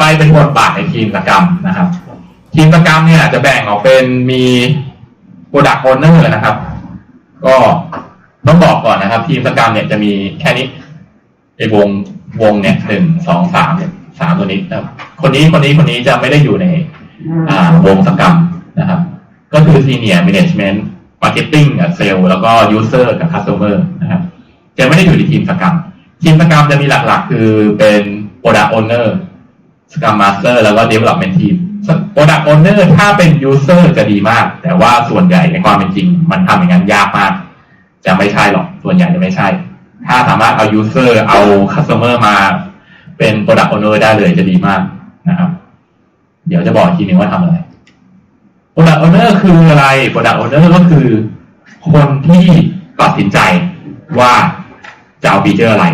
ไปเป็นบทบาทในทีมสกรรมนะครับ ทีมสกรรมเนี่ยจะแบ่งออกเป็นมีโปรดักต์โอเนอร์นะครับ ก็ต้องบอกก่อนนะครับ ทีมสกรรมเนี่ยจะมีแค่นี้ไอ้วงวงเนี่ยหนึ่งสองสามเนี่ยสามตัวนี้นะครับ คนนี้คนนี้คนนี้จะไม่ได้อยู่ใน อ่าวงสกรรมนะครับ ก็คือ Senior Management Marketing กับเซลล์แล้วก็ User กับ Customer นะครับจะไม่ได้อยู่ในทีมสกรรม ทีมสกรรมจะมีหลักๆ คือเป็น Product Owner Scrum Master แล้วก็ Development Team Product Owner ถ้าเป็น User จะดีมาก แต่ว่าส่วนใหญ่ในความเป็นจริง มันทำอย่างนั้นยากมาก จะไม่ใช่หรอก ส่วนใหญ่จะไม่ใช่ ถ้าสามารถเอา User เอา Customer มาเป็น Product Owner ได้เลยจะดีมากนะครับ เดี๋ยวจะบอกอีกทีนึงว่าทำอะไร Product Owner คืออะไร Product Owner ก็คือ คนที่ตัดสินใจว่าจะเอาฟีเจอร์อะไร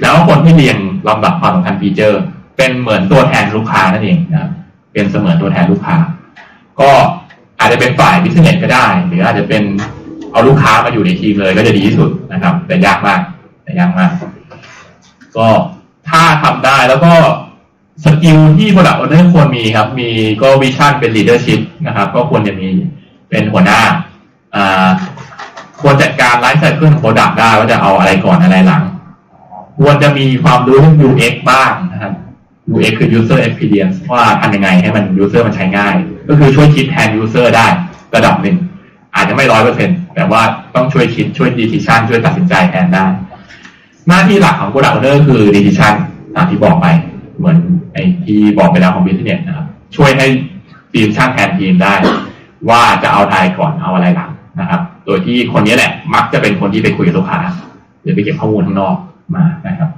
แล้วคนที่เรียงลำดับความสำคัญฟีเจอร์ เป็นเหมือนตัวแทนลูกค้านั่นเองนะครับเป็นเสมือนตัวแทนลูกค้า ก็อาจจะเป็นฝ่ายบิสเนสก็ได้ หรืออาจจะเป็นเอาลูกค้ามาอยู่ในทีมเลยก็จะดีที่สุดนะครับ แต่ยากมากแต่ยากมาก ก็ถ้าทำได้แล้วก็สกิลที่ Product Owner ควรมีครับ มีก็วิชั่นเป็น leadership นะครับ ก็ควรจะมีเป็นหัวหน้าอ่าควรจัดการไลฟ์ไซเคิลของ Product ได้ว่าจะเอาอะไรก่อนอะไรหลัง ควรจะมีความรู้เรื่อง UX บ้างนะครับ UX คือ user experience ว่าทำยังไงให้มัน user มันใช้ง่าย ก็คือช่วยคิดแทน user ได้ระดับหนึ่ง อาจจะไม่ร้อยเปอร์เซ็นต์แต่ว่าต้องช่วยคิดช่วย decision ช่วยตัดสินใจแทนได้ หน้าที่หลักของ Product Owner คือ decision ตามที่บอกไป เหมือนไอ้ที่บอกไปแล้วของ Business นะครับ ช่วยให้ทีมช่างแทนทีมได้ ว่าจะเอาอะไรก่อนเอาอะไรหลังนะครับ โดยที่คนนี้แหละมักจะเป็นคนที่ไปคุยกับลูกค้าหรือไปเก็บข้อมูลข้างนอกมานะครับ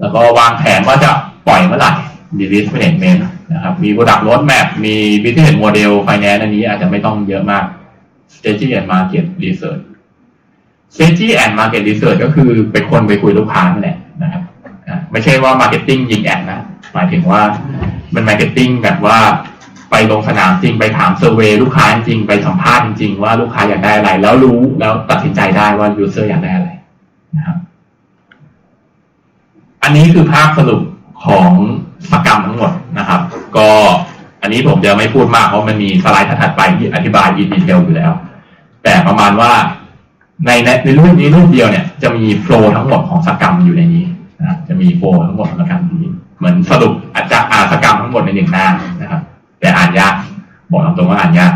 แล้วก็วางแผนว่าจะ ปล่อยเมื่อไหร่ release management นะครับ มี product roadmap มี business model finance อันนี้อาจจะไม่ต้องเยอะมาก strategy and market research strategy and market research ก็คือเป็นคนไปคุยลูกค้านั่นแหละนะครับไม่ใช่ว่า marketing ยิงแอดนะ หมายถึงว่าเป็น marketing แบบว่าไปลงสนามจริงไปถามเซอร์เวยลูกค้าจริงไปสัมภาษณ์จริงว่าลูกค้าอยากได้อะไร แล้วรู้แล้วตัดสินใจได้ว่า user อยากได้อะไรนะครับ อันนี้คือภาพสรุป ของสกรรมทั้งหมดนะครับ ก็อันนี้ผมจะไม่พูดมากเพราะมันมีสไลด์ถัดไปที่อธิบายดีเทลอยู่แล้ว แต่ประมาณว่าในในในรูปนี้รูปเดียวเนี่ยจะมีโฟล์ทั้งหมดของสกรรมอยู่ในนี้นะจะมีโฟล์ทั้งหมดของสกรรมอยู่ในนี้ เหมือนสรุปอาจจะอาสกรรมทั้งหมดในหนึ่งหน้านะครับ แต่อ่านยากบอกตรงๆว่าอ่านยาก